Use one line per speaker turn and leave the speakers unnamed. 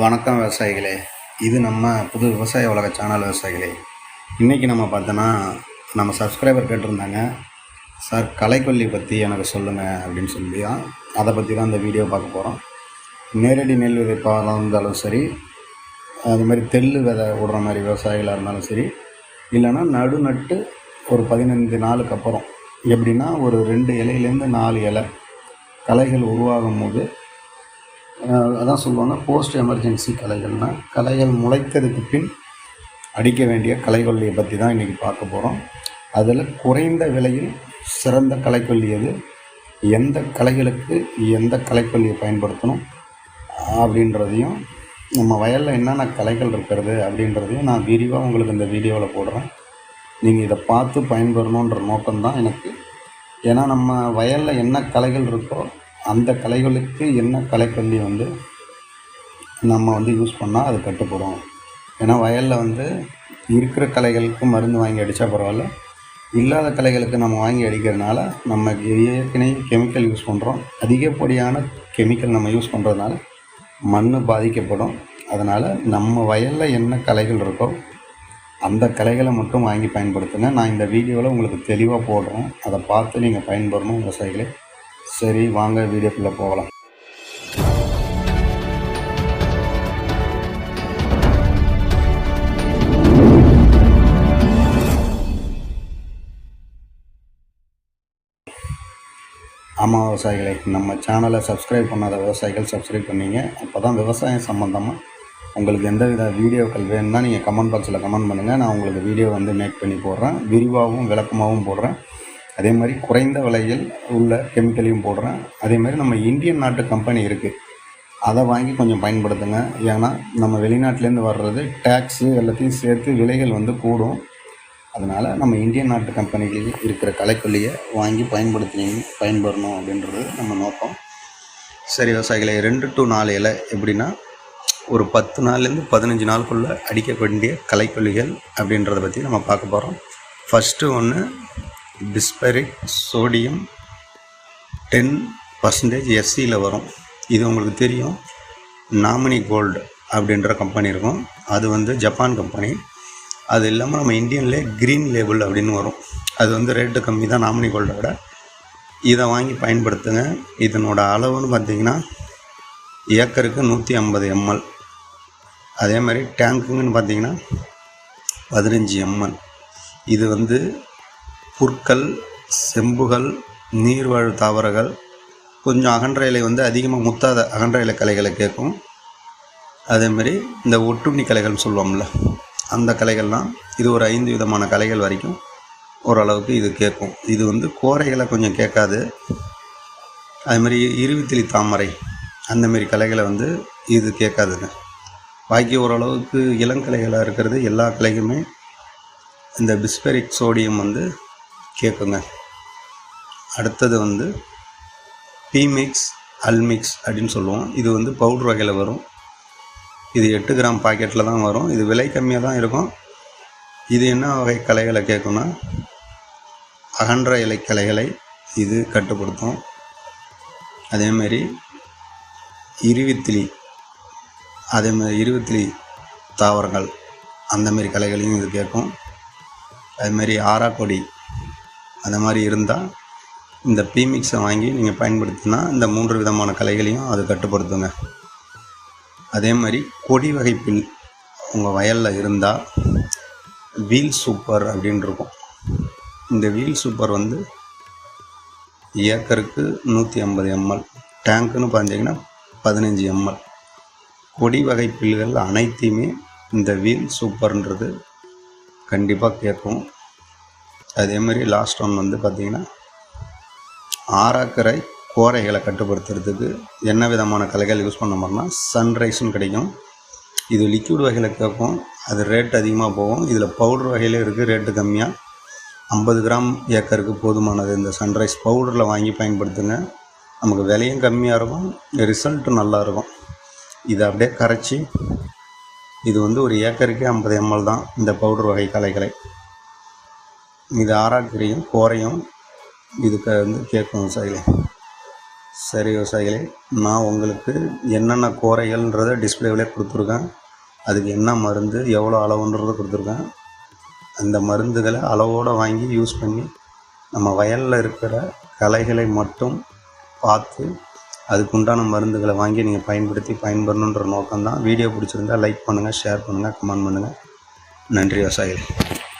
வணக்கம் விவசாயிகளே. இது நம்ம புது விவசாய உலக சேனல் விவசாயிகளே. இன்றைக்கி நம்ம பார்த்தோன்னா நம்ம சப்ஸ்கிரைபர் கேட்டிருந்தாங்க. சார் கலைக்கொல்லி பற்றி எனக்கு சொல்லுங்கள் அப்படின்னு சொல்லி தான் அதை பற்றி தான் இந்த வீடியோ பார்க்க போகிறோம் நேரடி நெல் விதைப்பாக இருந்தாலும் சரி அது மாதிரி தெள்ளு விதை விடுற மாதிரி விவசாயிகளாக இருந்தாலும் சரி இல்லைன்னா நடு நட்டு ஒரு பதினைந்து நாளுக்கு அப்புறம் எப்படின்னா ஒரு ரெண்டு இலையிலேருந்து நாலு இலை கலைகள் உருவாகும் போது அதான் சொல்லுவாங்க போஸ்ட் எமர்ஜென்சி கலைகள்னால் கலைகள் முளைத்ததுக்கு பின் அடிக்க வேண்டிய களைக்கொல்லியை பற்றி தான் இன்றைக்கி பார்க்க போகிறோம் அதில் குறைந்த விலையில் சிறந்த கலைக்கொல்லி எது? எந்த கலைகளுக்கு எந்த கலைக்கொல்லியை பயன்படுத்தணும் அப்படின்றதையும் நம்ம வயலில் என்னென்ன கலைகள் இருக்கிறது அப்படின்றதையும் நான் விரிவாக உங்களுக்கு இந்த வீடியோவில் போடுறேன். நீங்கள் இதை பார்த்து பயன்பெறணுன்ற நோக்கம்தான் எனக்கு. ஏன்னா நம்ம வயலில் என்ன கலைகள் இருக்கோ அந்த கலைகளுக்கு என்ன கலைக்கல்வி வந்து நம்ம வந்து யூஸ் பண்ணால் அது கட்டுப்படும். ஏன்னா வயலில் வந்து இருக்கிற களைகளுக்கு மருந்து வாங்கி அடித்தா பரவாயில்ல. இல்லாத களைகளுக்கு நம்ம வாங்கி அடிக்கிறதுனால நம்ம ஏற்கனவே கெமிக்கல் யூஸ் பண்ணுறோம் அதிகப்படியான கெமிக்கல் நம்ம யூஸ் பண்ணுறதுனால மண் பாதிக்கப்படும். அதனால் நம்ம வயலில் என்ன களைகள் இருக்கோ அந்த கலைகளை மட்டும் வாங்கி பயன்படுத்துங்க. நான் இந்த வீடியோவில் உங்களுக்கு தெளிவாக போடுறேன். அதை பார்த்து நீங்கள் பயன்படணும் விவசாயிகளே. சரி வாங்க வீடியோக்குள்ளே போகலாம். ஆமாம் விவசாயிகளே நம்ம சேனலை சப்ஸ்கிரைப் பண்ணாத விவசாயிகள் சப்ஸ்கிரைப் பண்ணிங்க. அப்போ தான் விவசாயம் சம்மந்தமாக உங்களுக்கு எந்த வித வீடியோக்கள் வேணும்னா நீங்கள் கமெண்ட் பாக்ஸில் கமெண்ட் பண்ணுங்கள் நான் உங்களுக்கு வீடியோ வந்து மேக் பண்ணி போடுறேன். விரிவாகவும் விளக்கமாகவும் போடுறேன். அதே மாதிரி குறைந்த விலையில் உள்ள கெமிக்கலையும் போடுறேன். அதே மாதிரி நம்ம இந்தியன் நாட்டு கம்பெனி இருக்குது அதை வாங்கி கொஞ்சம் பயன்படுத்துங்க. ஏன்னா நம்ம வெளிநாட்டிலேருந்து வர்றது டேக்ஸு எல்லாத்தையும் சேர்த்து விலைகள் வந்து கூடும். அதனால் நம்ம இந்தியன் நாட்டு கம்பெனிகளில் இருக்கிற கலைக்கொல்லியை வாங்கி பயன்படுத்தி பயன்படணும் அப்படின்றது நம்ம நோக்கம். சரி விவசாயிகளை ரெண்டு டு நாலு இலை எப்படின்னா ஒரு பத்து நாள்லேருந்து பதினஞ்சு நாளுக்குள்ளே அடிக்க வேண்டிய கலைக்கொல்லிகள் அப்படின்றத பற்றி நம்ம பார்க்க போகிறோம் ஃபஸ்ட்டு ஒன்று டிஸ்பெரிக் சோடியம் டென் பர்சன்டேஜ் எஸ்சியில் வரும். இது உங்களுக்கு தெரியும். நாமினி கோல்டு அப்படின்ற கம்பெனி இருக்கும். அது வந்து ஜப்பான் கம்பெனி அது இல்லாமல் நம்ம இந்தியன்லே க்ரீன் லேபிள் அப்படின்னு வரும். அது வந்து ரேட்டு கம்மி தான் நாமினி கோல்டை விட. இதை வாங்கி பயன்படுத்துங்க. இதனோட அளவுன்னு பார்த்தீங்கன்னா ஏக்கருக்கு நூற்றி ஐம்பது எம்எல் அதே மாதிரி டேங்க்குங்கன்னு பார்த்தீங்கன்னா பதினஞ்சு எம்எல் இது வந்து புற்கள் செம்புகள் நீர்வாழ் தாவரங்கள் கொஞ்சம் அகன்ற இலை வந்து அதிகமாக முத்தாத அகன்ற இலை கலைகளை கேட்கும். அதேமாரி இந்த ஒட்டுண்ணி கலைகள்னு சொல்லுவோம்ல அந்த கலைகள்லாம் இது ஒரு ஐந்து விதமான கலைகள் வரைக்கும் ஓரளவுக்கு இது கேட்கும். இது வந்து கோரைகளை கொஞ்சம் கேட்காது. அதுமாரி இருவித்திலி தாமரை அந்தமாரி கலைகளை வந்து இது கேட்காதுங்க. பாக்கி ஓரளவுக்கு இளங்கலைகளாக இருக்கிறது. எல்லா கலைகளுமே இந்த பிஸ்பெரிக் சோடியம் வந்து கேட்குங்க. அடுத்தது வந்து பீமிக்ஸ் அல்மிக்ஸ் அப்படின்னு சொல்லுவோம். இது வந்து பவுடர் வகையில் வரும். இது எட்டு கிராம் பாக்கெட்டில் தான் வரும். இது விலை கம்மியாக தான் இருக்கும். இது என்ன வகை கலைகளை கேட்கும்னா அகன்ற இலை கலைகளை இது கட்டுப்படுத்தும். அதேமாரி இருவித்திலி அதேமாதிரி இருவித்திலி தாவரங்கள் அந்தமாரி கலைகளையும் இது கேட்கும். அதுமாரி ஆறாக்கொடி அந்த மாதிரி இருந்தால் இந்த பீமிக்ஸை வாங்கி நீங்கள் பயன்படுத்தினா இந்த மூன்று விதமான கலைகளையும் அது கட்டுப்படுத்துங்க. அதே மாதிரி கொடி வகை பில் உங்கள் வயலில் இருந்தால் வீல் சூப்பர் அப்படின்னு இருக்கும். இந்த வீல் சூப்பர் வந்து ஏக்கருக்கு நூற்றி ஐம்பது எம்எல் டேங்க்குன்னு பார்த்தீங்கன்னா பதினஞ்சு எம்எல். கொடி வகை பில்கள் அனைத்தையுமே இந்த வீல் சூப்பர்ன்றது கண்டிப்பாக கேட்கும். அதே மாதிரி லாஸ்ட் ஒன் வந்து பார்த்திங்கன்னா ஆறாக்கரை கோரைகளை கட்டுப்படுத்துறதுக்கு என்ன விதமான கலைகள் யூஸ் பண்ண மாதிரினா சன்ரைஸ்னு கிடைக்கும். இது லிக்யூட் வகையில் கேட்கும் அது ரேட் அதிகமாக போகும். இதில் பவுடர் வகையில் இருக்குது ரேட்டு கம்மியாக ஐம்பது கிராம் ஏக்கருக்கு போதுமானது. இந்த சன்ரைஸ் பவுடரில் வாங்கி பயன்படுத்துங்க. நமக்கு விலையும் கம்மியாக இருக்கும் ரிசல்ட்டும் நல்லா இருக்கும். இதை அப்படியே கரைச்சி இது வந்து ஒரு ஏக்கருக்கே ஐம்பது எம்எல் தான் இந்த பவுடர் வகை கலைகளை. இது ஆறாக்கரையும் கோரையும் இதுக்கு வந்து கேட்கும் விவசாயிகளே சரி விவசாயிகளே நான் உங்களுக்கு என்னென்ன கோரைகள்ன்றதை டிஸ்பிளேவிலே கொடுத்துருக்கேன். அதுக்கு என்ன மருந்து எவ்வளோ அளவுன்றதை கொடுத்துருக்கேன். அந்த மருந்துகளை அளவோடு வாங்கி யூஸ் பண்ணி நம்ம வயலில் இருக்கிற களைகளை மட்டும் பார்த்து அதுக்குண்டான மருந்துகளை வாங்கி நீங்கள் பயன்படுத்தி பயன்படணுன்ற நோக்கம்தான். வீடியோ பிடிச்சிருந்தா லைக் பண்ணுங்கள் ஷேர் பண்ணுங்கள் கமெண்ட் பண்ணுங்கள் நன்றி விவசாயிகள்